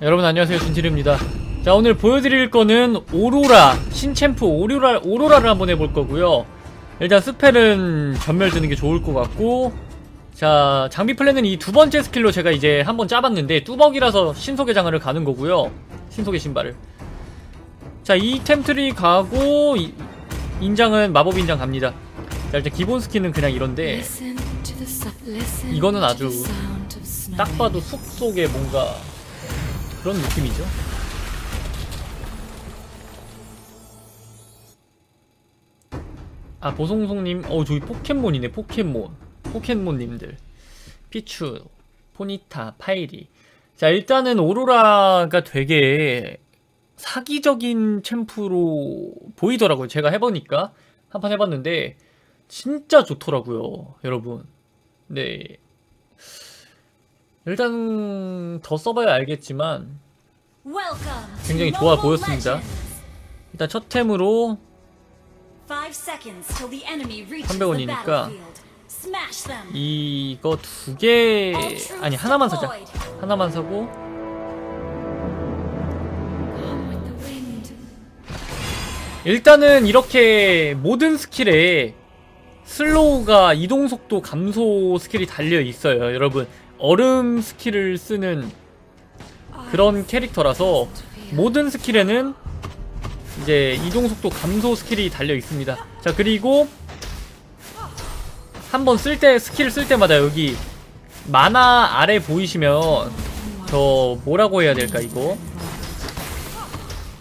여러분 안녕하세요. 진실입니다. 자 오늘 보여드릴 거는 오로라 신챔프 오로라, 오로라를 한번 해볼 거고요. 일단 스펠은 전멸 드는 게 좋을 것 같고 자 장비 플랜은 이 두 번째 스킬로 제가 이제 한번 짜봤는데 뚜벅이라서 신속의 장을 가는 거고요. 신속의 신발을. 자 이템 트리 가고 이, 인장은 마법 인장 갑니다. 자 일단 기본 스킬은 그냥 이런데 이거는 아주 딱 봐도 숲 속에 뭔가 그런 느낌이죠. 아 보송송님, 어 저기 포켓몬이네 포켓몬, 포켓몬님들, 피추, 포니타, 파이리. 자 일단은 오로라가 되게 사기적인 챔프로 보이더라고요. 제가 해보니까 한 판 해봤는데 진짜 좋더라고요, 여러분. 네. 일단 더 써봐야 알겠지만 굉장히 좋아 보였습니다. 일단 첫 템으로 300원이니까 이거 두 개 아니 하나만 사자. 하나만 사고. 일단은 이렇게 모든 스킬에 슬로우가 이동속도 감소 스킬이 달려 있어요 여러분 얼음 스킬을 쓰는 그런 캐릭터라서 모든 스킬에는 이제 이동속도 감소 스킬이 달려 있습니다. 자 그리고 한 번 쓸 때 스킬을 쓸 때마다 여기 만화 아래 보이시면 저 뭐라고 해야 될까 이거?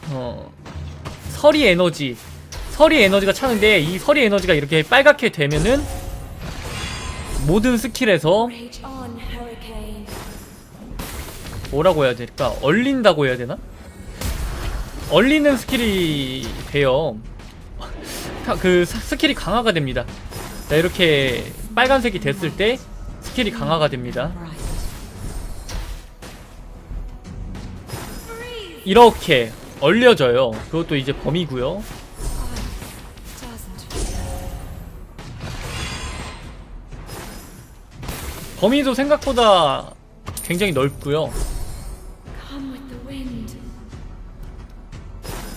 어 서리 에너지. 서리 에너지가 차는데 이 서리 에너지가 이렇게 빨갛게 되면은 모든 스킬에서 뭐라고 해야 될까? 얼린다고 해야 되나? 얼리는 스킬이 돼요. 그 스킬이 강화가 됩니다. 자, 이렇게 빨간색이 됐을 때 스킬이 강화가 됩니다. 이렇게 얼려져요. 그것도 이제 범위고요. 범위도 생각보다 굉장히 넓고요.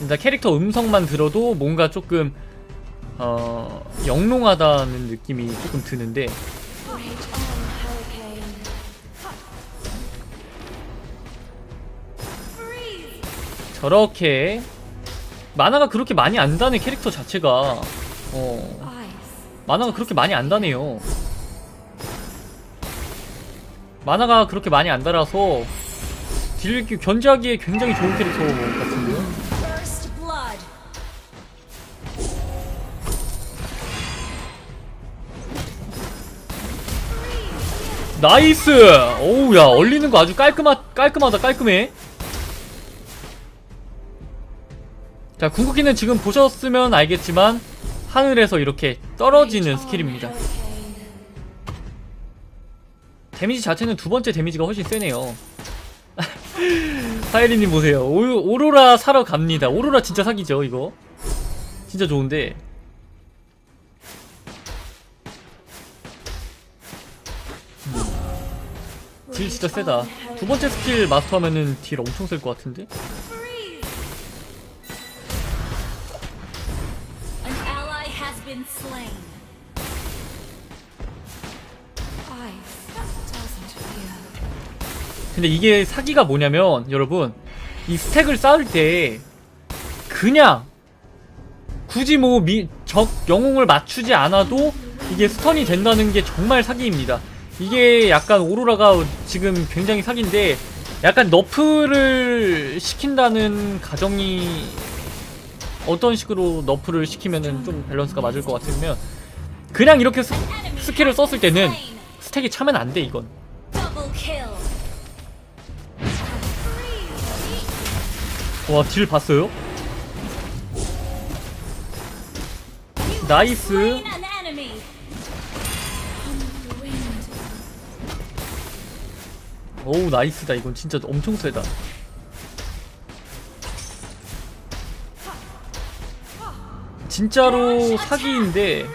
일단 캐릭터 음성만 들어도 뭔가 조금 어 영롱하다는 느낌이 조금 드는데. 저렇게 만화가 그렇게 많이 안다는 캐릭터 자체가. 어. 만화가 그렇게 많이 안다네요 만화가 그렇게 많이 안 달아서 딜 견제하기에 굉장히 좋은 캐릭터 같은데요? 나이스! 오우 야 얼리는 거 아주 깔끔하, 깔끔하다 깔끔해 자 궁극기는 지금 보셨으면 알겠지만 하늘에서 이렇게 떨어지는 스킬입니다 데미지 자체는 두 번째 데미지가 훨씬 세네요. 파이리님 보세요. 오, 오로라 사러 갑니다. 오로라 진짜 사기죠 이거. 진짜 좋은데. 음. 딜 진짜 세다. 두 번째 스킬 마스터하면은 딜 엄청 셀 것 같은데 근데 이게 사기가 뭐냐면 여러분 이 스택을 쌓을 때 그냥 굳이 뭐 적 영웅을 맞추지 않아도 이게 스턴이 된다는 게 정말 사기입니다. 이게 약간 오로라가 지금 굉장히 사기인데 약간 너프를 시킨다는 가정이 어떤 식으로 너프를 시키면은 좀 밸런스가 맞을 것 같으면 그냥 이렇게 스, 스킬을 썼을 때는 스택이 차면 안 돼 이건 와, 딜 봤어요? 나이스. 오우, 나이스다. 이건 진짜 엄청 세다. 진짜로 사기인데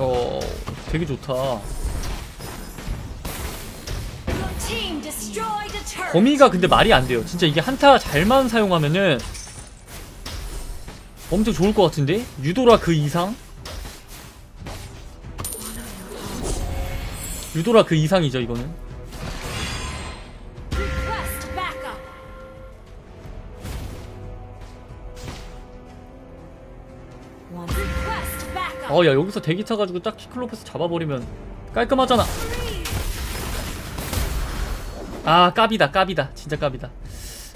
어 되게 좋다. 범위가 근데 말이 안 돼요 진짜 이게 한타 잘만 사용하면은 엄청 좋을 것 같은데? 유도라 그 이상? 유도라 그 이상이죠 이거는 어 야 여기서 대기 타가지고 딱 키클로퍼스 잡아버리면 깔끔하잖아. 아 까비다 까비다. 진짜 까비다.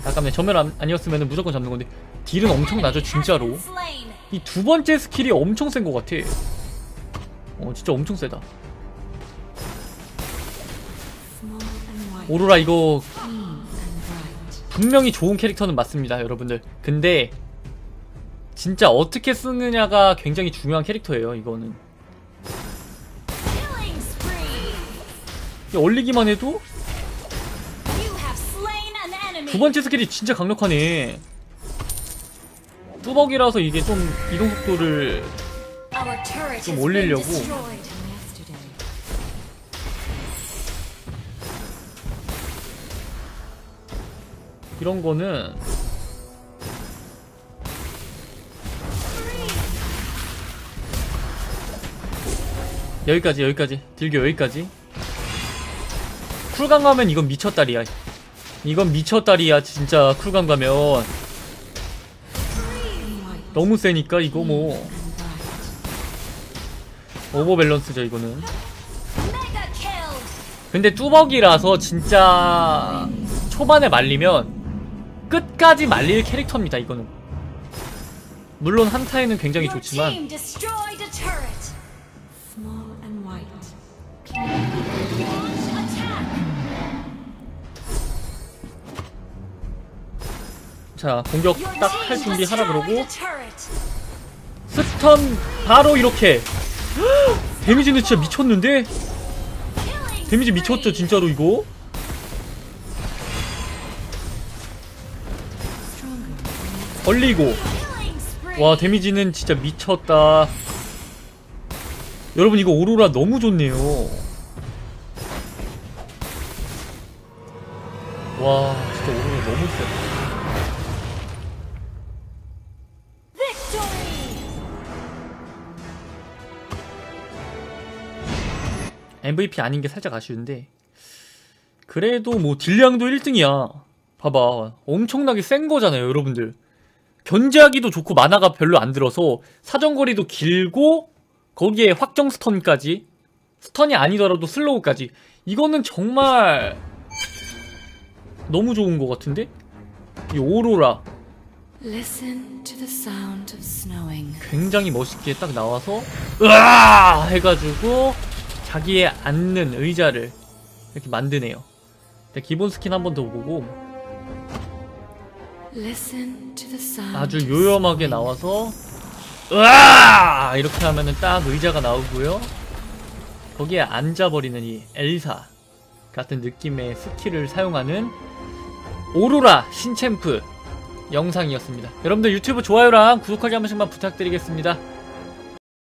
아깝네. 전멸 안, 아니었으면 무조건 잡는 건데. 딜은 엄청 나죠 진짜로. 이 두 번째 스킬이 엄청 센 것 같아. 어 진짜 엄청 세다. 오로라 이거 분명히 좋은 캐릭터는 맞습니다 여러분들. 근데 진짜 어떻게 쓰느냐가 굉장히 중요한 캐릭터예요 이거는 얼리기만 해도. 두 번째 스킬이 진짜 강력하네 뚜벅이라서 이게 좀 이동 속도를 좀 올리려고. 이런 거는 여기까지 여기까지. 딜교 여기까지. 쿨감 가면 이건 미쳤다리야. 이건 미쳤다리야 진짜 쿨감 가면. 너무 세니까 이거 뭐. 오버밸런스죠 이거는. 근데 뚜벅이라서 진짜 초반에 말리면 끝까지 말릴 캐릭터입니다 이거는. 물론 한타에는 굉장히 좋지만 자 공격 딱 할 준비 하라 그러고. 스턴 바로 이렇게 데미지는 진짜 미쳤는데 데미지 미쳤죠. 진짜로 이거 spree. 와 데미지는 진짜 미쳤다 여러분 이거 오로라 너무 좋네요. 와 진짜 오로라 너무 세 Victory. MVP 아닌 게 살짝 아쉬운데 그래도 뭐 딜량도 1등이야. 봐봐. 엄청나게 센 거잖아요 여러분들. 견제하기도 좋고 만화가 별로 안 들어서 사정거리도 길고 거기에 확정 스턴까지 스턴이 아니더라도 슬로우까지 이거는 정말 너무 좋은 것 같은데? 이 오로라. 굉장히 멋있게 딱 나와서 으아 해가지고 자기의 앉는 의자를 이렇게 만드네요. 기본 스킨 한 번 더 보고. 아주 요염하게. 나와서 으아 이렇게 하면은 딱 의자가 나오고요. 거기에 앉아버리는 이 엘사 같은 느낌의 스킬을 사용하는 오로라 신챔프 영상이었습니다. 여러분들 유튜브 좋아요랑 구독하기 한 번씩만 부탁드리겠습니다.